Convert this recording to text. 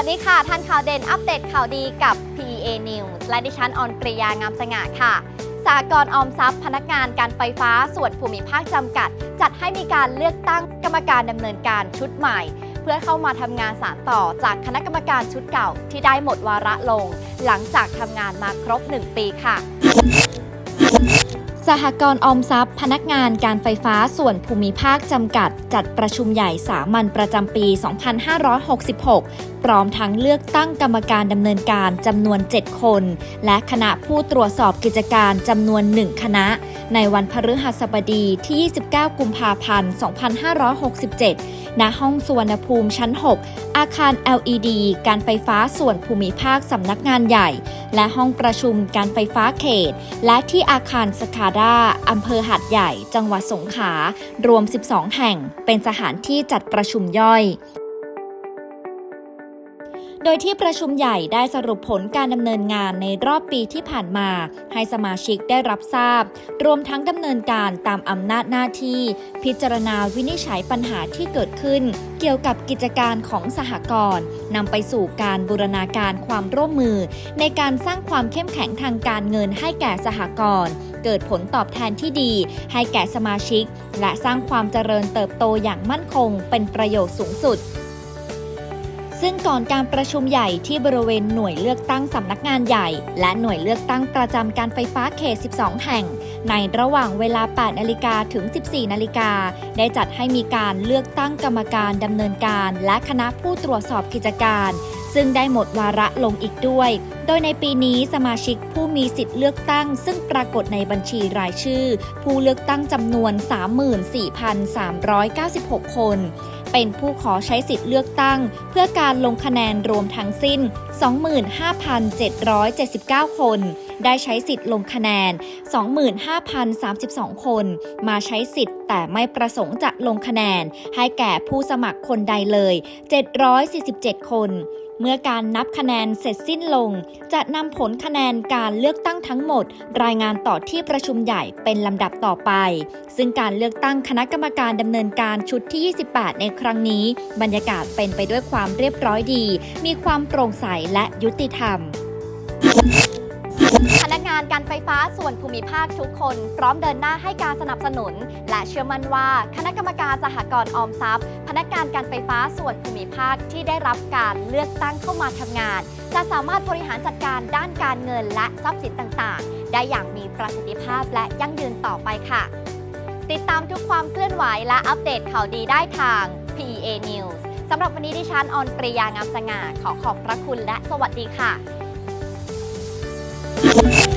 ดีค่ะ ท่านข่าวเด่นอัปเดตข่าวดีกับ PEA News และดิฉันออนปริยางามสง่าค่ะ สากรณ์ออมทรัพย์พนักงานการไฟฟ้าส่วนภูมิภาคจำกัด จัดให้มีการเลือกตั้งกรรมการดำเนินการชุดใหม่ เพื่อเข้ามาทำงานสารต่อจากคณะกรรมการชุดเก่าที่ได้หมดวาระลง หลังจากทำงานมาครบ 1 ปีค่ะสหกรณ์ออมทรัพย์ พนักงานการไฟฟ้าส่วนภูมิภาคจำกัด จัดประชุมใหญ่สามัญประจำปี 2566พร้อมทั้งเลือกตั้งกรรมการดำเนินการจำนวน 7 คน และคณะผู้ตรวจสอบกิจการจำนวน 1 คณะ ในวันพฤหัสบดีที่ 29 กุมภาพันธ์ 2567 ณ ห้องสุวรรณภูมิชั้น 6 อาคาร LED การไฟฟ้าส่วนภูมิภาคสำนักงานใหญ่ และห้องประชุมการไฟฟ้าเขต และที่อาคารสคาดาอำเภอหาดใหญ่ จังหวัดสงขลารวม 12 แห่ง เป็นสถานที่จัดประชุมย่อย ดยที่ประชุมใหญ่ได้สรุปผลการดำเนินงานในรอบปีที่ผ่านมา ให้สมาชิกได้รับทราบ รวมทั้งดำเนินการตามอำนาจหน้าที่ พิจารณาวินิจฉัยปัญหาที่เกิดขึ้น เกี่ยวกับกิจการของสหกรณ์นำไปสู่การบูรณาการความร่วมมือ ในการสร้างความเข้มแข็งทางการเงินให้แก่สหกรณ์เกิดผลตอบแทนที่ดี ให้แก่สมาชิก และสร้างความเจริญเติบโตอย่างมั่นคง เป็นประโยชน์สูงสุด ซึ่งก่อนการประชุมใหญ่ที่บริเวณหน่วยเลือกตั้งสำนักงานใหญ่ และหน่วยเลือกตั้งประจำการไฟฟ้าเขต 12 แห่ง ในระหว่างเวลา 8 นาฬิกาถึง 14 นาฬิกา ได้จัดให้มีการเลือกตั้งกรรมการดำเนินการ และคณะผู้ตรวจสอบกิจการ ซึ่งได้หมดวาระลงอีกด้วย โดยในปีนี้สมาชิกผู้มีสิทธิ์เลือกตั้ง ซึ่งปรากฏในบัญชีรายชื่อ ผู้เลือกตั้งจำนวน 34,396 คน เป็นผู้ขอใช้สิทธิ์เลือกตั้ง เพื่อการลงคะแนนรวมทั้งสิ้น 25,779 คน ได้ใช้สิทธิ์ลงคะแนน 25,032 คน มาใช้สิทธิ์แต่ไม่ประสงค์จะลงคะแนน ให้แก่ผู้สมัครคนใดเลย 747 คน เมื่อการนับคะแนนเสร็จสิ้นลง จะนำผลคะแนนการเลือกตั้งทั้งหมด รายงานต่อที่ประชุมใหญ่เป็นลำดับต่อไป ซึ่งการเลือกตั้งคณะกรรมการดำเนินการชุดที่ 28 ในครั้งนี้ บรรยากาศเป็นไปด้วยความเรียบร้อยดี มีความโปร่งใสและยุติธรรม พนักงานการไฟฟ้าส่วนภูมิภาคทุกคน พร้อมเดินหน้าให้การสนับสนุน และเชื่อมั่นว่าคณะกรรมการสหกรณ์ออมทรัพย์ พนักงานการไฟฟ้าส่วนภูมิภาคที่ได้รับการเลือกตั้งเข้ามาทำงาน จะสามารถบริหารจัดการด้านการเงินและทรัพย์สินต่างๆ ได้อย่างมีประสิทธิภาพและยั่งยืนต่อไปค่ะ ติดตามทุกความเคลื่อนไหวและอัปเดตข่าวดีได้ทาง PEA News สำหรับวันนี้ดิฉันออนปริยางามสง่าขอขอบพระคุณและสวัสดีค่ะ Oh,